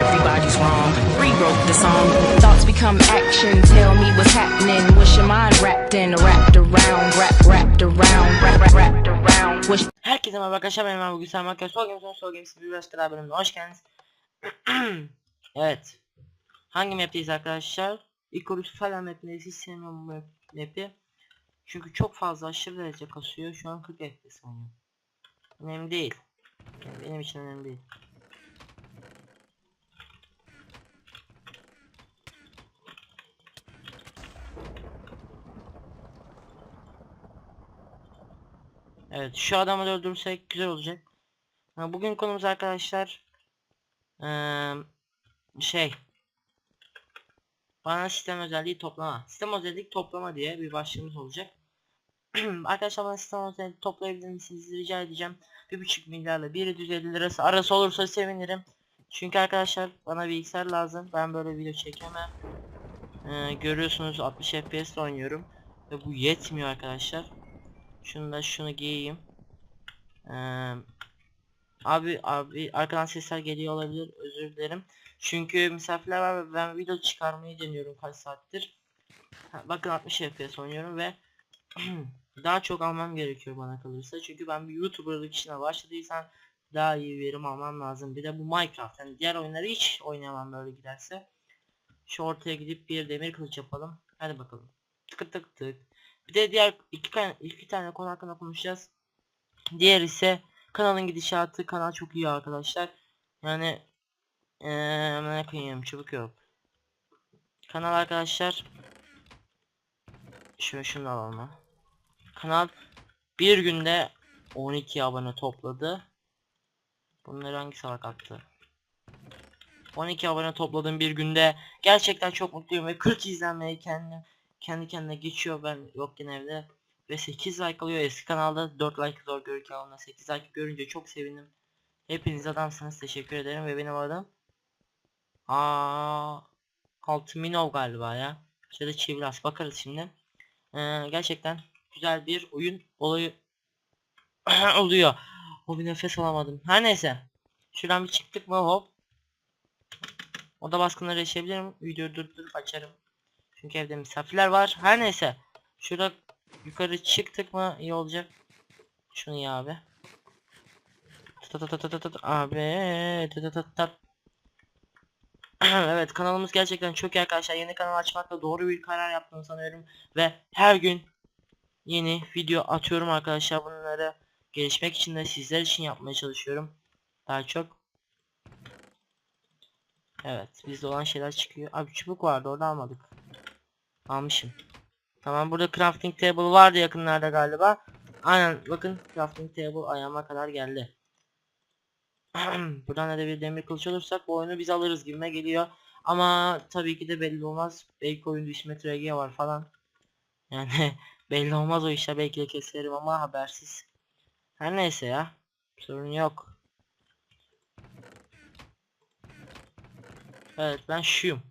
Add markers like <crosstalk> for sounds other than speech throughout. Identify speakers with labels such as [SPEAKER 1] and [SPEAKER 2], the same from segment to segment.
[SPEAKER 1] Everybody's wrong. Rewrote the song. Thoughts become action. Tell me what's happening. What's your mind wrapped in? Wrapped around, wrap, wrapped around, wrap, wrap, wrapped around. What's
[SPEAKER 2] Herkese merhaba arkadaşlar ben Emre bugün Selma Köy Sol Games'in Sol Games'in bir başka daha bölümüne hoş geldiniz. <clears throat> evet. Hangi map'teyiz arkadaşlar? Icarus falan map'indeyiz. Hiç sevmiyorum bu map- map'i. Çünkü çok fazla aşırı derece kasıyor. Şu an 40 FPS oynuyor. Önemli değil. Yani benim için önemli değil. Evet şu adamı da öldürürsek güzel olacak. Bugün konumuz arkadaşlar şey bana sistem özelliği toplama. Sistem özellik toplama diye bir başlığımız olacak. <clears throat> arkadaşlar bana sistem özelliği toplayabilir misiniz rica edeceğim. 1.5 milyarla 1.750 lirası arası olursa sevinirim. Çünkü arkadaşlar bana bilgisayar lazım. Ben böyle video çekemem. Eee, görüyorsunuz 60 FPS oynuyorum. Ve bu yetmiyor arkadaşlar. Şunu da şunu giyeyim. Ee, abi abi arkadan sesler geliyor olabilir. Özür dilerim. Çünkü misafirler var ve ben video çıkarmayı deniyorum kaç saattir. Ha, bakın 60 FPS oynuyorum ve <clears throat> daha çok almam gerekiyor bana kalırsa. Çünkü ben bir YouTuber'lık işine başladıysam daha iyi verim almam lazım. Bir de bu Minecraft. Yani diğer oyunları hiç oynayamam böyle giderse. Şu ortaya gidip bir demir kılıç yapalım. Hadi bakalım. Tık tık tık. Bir de diğer iki, iki tane konu hakkında konuşacağız. Diğer ise kanalın gidişatı. Kanal çok iyi arkadaşlar. Yani eee ne koyayım çabuk yok. Kanal arkadaşlar şöyle şunu alalım. Kanal bir günde 12 abone topladı. Bunları hangi salak attı? 12 abone topladım bir günde. Gerçekten çok mutluyum ve 40 izlenmeyi kendim kendi kendine geçiyor. Ben yokken evde ve 8 like alıyor. Eski kanalda 4 like zor görürken ona 8 like görünce çok sevindim. Hepiniz adamsınız. Teşekkür ederim. Ve benim adım Aa, Altminov galiba ya. Da Çivras bakarız şimdi. Ee, gerçekten güzel bir oyun olayı <clears throat> oluyor. O bir nefes alamadım. Her neyse. Şuradan bir çıktık mı? Hop. Oda baskınları yaşayabilirim. Videoyu durdurup açarım çünkü evde misafirler var. Her neyse. Şurada yukarı çıktık mı iyi olacak. Şunu ya abi. Abi. Evet kanalımız gerçekten çok iyi arkadaşlar. Yeni kanal açmakla doğru bir karar yaptığını sanıyorum. Ve her gün yeni video atıyorum arkadaşlar. Bunları gelişmek için de sizler için yapmaya çalışıyorum. Daha çok. Evet bizde olan şeyler çıkıyor. Abi çubuk vardı orada almadık. Almışım. Tamam burada crafting table vardı yakınlarda galiba. Aynen bakın crafting table ayağıma kadar geldi. <clears throat> Buradan da bir demir kılıç olursak bu oyunu biz alırız gibime geliyor. Ama tabii ki de belli olmaz. Belki oyunda 3 metre Ege var falan. Yani <laughs> belli olmaz o işler belki de keserim ama habersiz. Her neyse ya. Sorun yok. Evet ben şuyum.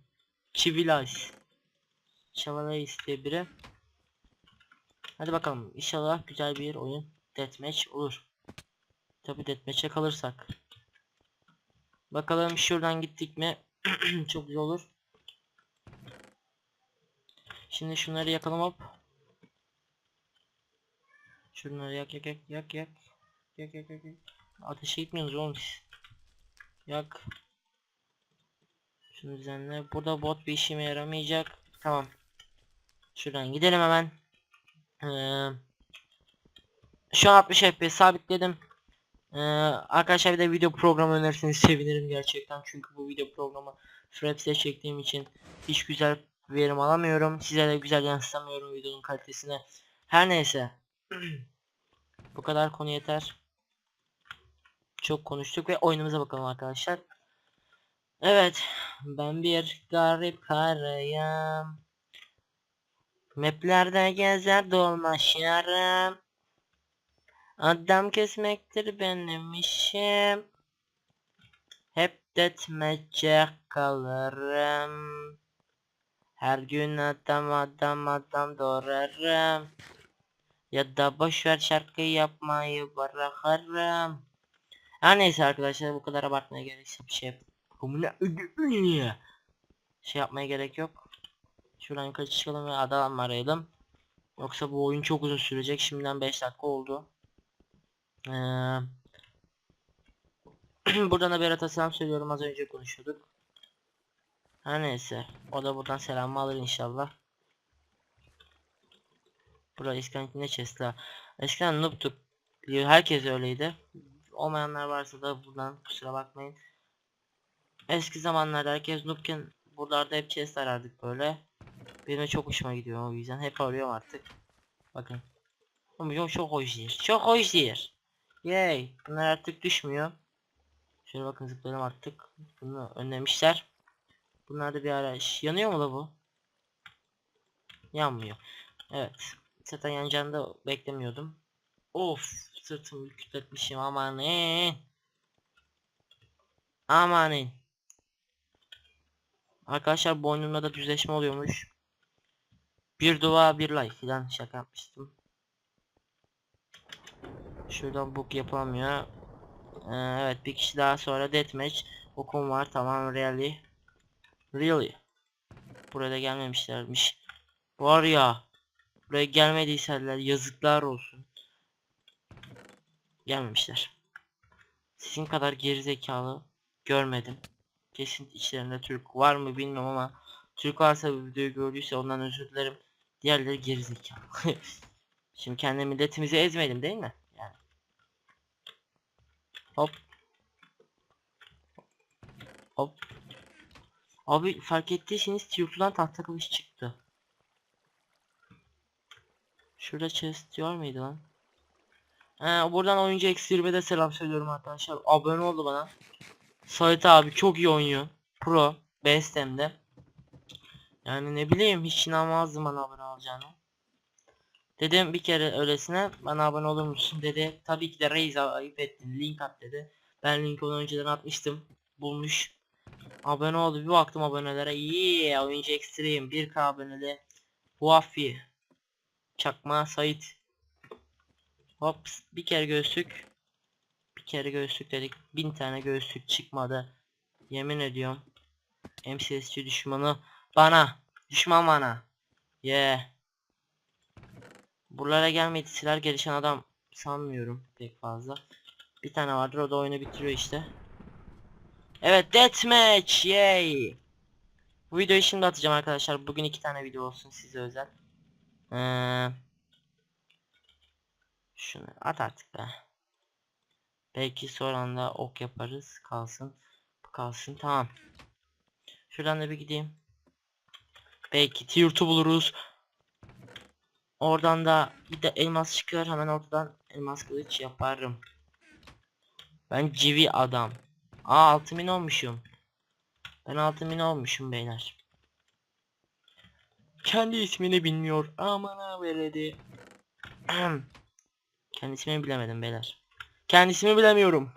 [SPEAKER 2] Civilized. Çavalay diye biri. Hadi bakalım inşallah güzel bir oyun deathmatch olur. Tabi deathmatch'e kalırsak. Bakalım şuradan gittik mi <clears throat> çok güzel olur. Şimdi şunları yakalım hop. Şunları yak yak yak yak. Yak yak yak yak. Ateşe gitmiyoruz oğlum biz. Yak. Şunu düzenle. Burada bot bir işime yaramayacak. Tamam. Şuradan gidelim hemen. Ee, şu an 60 FPS sabitledim. Ee, arkadaşlar bir de video programı önerirseniz sevinirim gerçekten. Çünkü bu video programı Fraps'e çektiğim için hiç güzel verim alamıyorum. Size de güzel yansıtamıyorum videonun kalitesine. Her neyse. <clears throat> bu kadar konu yeter. Çok konuştuk ve oyunumuza bakalım arkadaşlar. Evet. Ben bir garip karıyım. Maplerde gezer dolaşırım. Adam kesmektir benim işim. Hep detmece kalırım. Her gün adam adam adam doğrarım. Ya da boşver şarkı yapmayı bırakırım. Her neyse arkadaşlar bu kadar abartmaya gerek yok. bir şey. Ünlü. Şey yapmaya gerek yok. Şuradan yukarı çıkalım ve adam arayalım. Yoksa bu oyun çok uzun sürecek. Şimdiden 5 dakika oldu. Ee, <clears throat> buradan da Berat'a selam söylüyorum. Az önce konuşuyorduk. Her neyse. O da buradan selamı alır inşallah. Bura eskiden ne chest'ler. Eskiden noob'tuk. Herkes öyleydi. Olmayanlar varsa da buradan kusura bakmayın. Eski zamanlarda herkes noobken buralarda hep chest arardık böyle. Benim çok hoşuma gidiyor o yüzden hep arıyorum artık. Bakın. Oğlum çok, çok hoş yer. Çok hoş yer. Yay. Bunlar artık düşmüyor. Şöyle bakın zıplayalım artık. Bunu önlemişler. Bunlar da bir ara Şş, yanıyor mu la bu? Yanmıyor. Evet. Zaten yanacağını da beklemiyordum. Of sırtımı kütletmişim amanın. Amanın. Arkadaşlar boynumda da düzleşme oluyormuş. Bir dua bir like filan şaka yapmıştım. Şuradan book yapamıyor. Ee, evet bir kişi daha sonra deathmatch. Okum var tamam really. Really. Buraya gelmemişlermiş. Var ya. Buraya gelmediyseler yazıklar olsun. Gelmemişler. Sizin kadar gerizekalı görmedim. Kesin içlerinde Türk var mı bilmiyorum ama Türk varsa bu videoyu gördüyse ondan özür dilerim. Diğerleri gerizekalı. <laughs> Şimdi kendi milletimizi ezmedim değil mi? Yani. Hop. Hop. Abi fark ettiyseniz Tiyurtu'dan tahta kılıç çıktı. Şurada chest var mıydı lan? He, buradan oyuncu eksi de selam söylüyorum arkadaşlar. Abone oldu bana. Sait abi çok iyi oynuyor. Pro. BSM'de. Yani ne bileyim hiç inanmazdım bana abone olacağını. Dedim bir kere öylesine bana abone olur musun dedi. Tabii ki de Reis ayıp ettin link at dedi. Ben linki onu önceden atmıştım. Bulmuş. Abone oldu bir baktım abonelere. İyi oyuncu ekstreyim 1k aboneli. Huafi. Çakma Sait. Hop bir kere göğüslük. Kere göğüslük dedik. Bin tane göğüslük çıkmadı. Yemin ediyorum. MCSC düşmanı bana. Düşman bana. Yeah. Buralara gelmedi silah gelişen adam sanmıyorum pek fazla. Bir tane vardır o da oyunu bitiriyor işte. Evet deathmatch yay. Bu videoyu şimdi atacağım arkadaşlar. Bugün iki tane video olsun size özel. Ee, şunu at artık be. Belki sonra anda ok yaparız. Kalsın. Kalsın. Tamam. Şuradan da bir gideyim. Belki 2 buluruz. Oradan da bir de elmas çıkıyor. Hemen ortadan elmas kılıç yaparım. Ben civi adam. Aa 6000 olmuşum. Ben 6000 olmuşum beyler. Kendi ismini bilmiyor. Amına veredi. <clears throat> Kendi ismini bilemedim beyler. Kendisini bilemiyorum.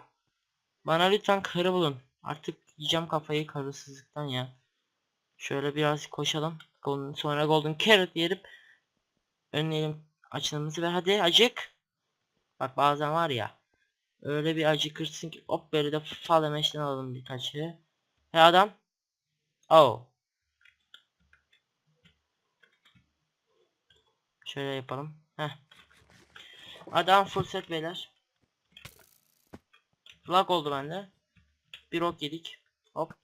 [SPEAKER 2] Bana lütfen karı bulun. Artık yiyeceğim kafayı karısızlıktan ya. Şöyle biraz koşalım. Golden, sonra golden carrot yerip önleyelim açılımımızı ve hadi acık. Bak bazen var ya. Öyle bir acıkırsın ki hop böyle de fall damage'den alalım birkaçı. He adam. Oh. Şöyle yapalım. Heh. Adam set beyler. Lag oldu bende. Bir ok yedik. Hop.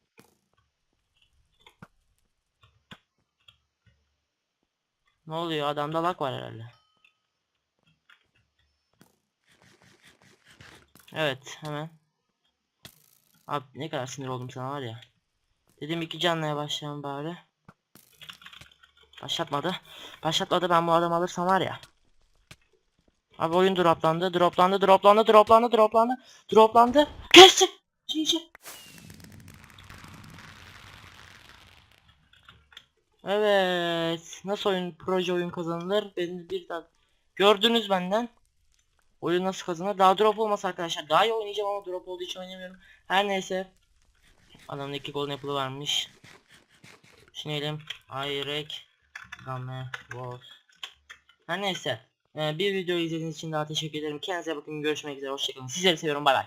[SPEAKER 2] Ne oluyor? Adamda lag var herhalde. Evet hemen. Abi ne kadar sinir oldum sana var ya. Dedim iki canlıya başlayalım bari. Başlatmadı. Başlatmadı ben bu adamı alırsam var ya. Abi oyun droplandı, droplandı, droplandı, droplandı, droplandı, droplandı. Kestim. GG. Evet. Nasıl oyun proje oyun kazanılır? Beni bir daha gördünüz benden. Oyun nasıl kazanır? Daha drop olmasa arkadaşlar. Daha iyi oynayacağım ama drop olduğu için oynamıyorum. Her neyse. Adamın iki golden apple'ı varmış. Düşünelim. Ayrek. Game. Wolf. Her neyse. Ee, bir video izlediğiniz için daha teşekkür ederim. Kendinize bakın. Görüşmek üzere. Hoşçakalın. Sizleri seviyorum. Bay bay.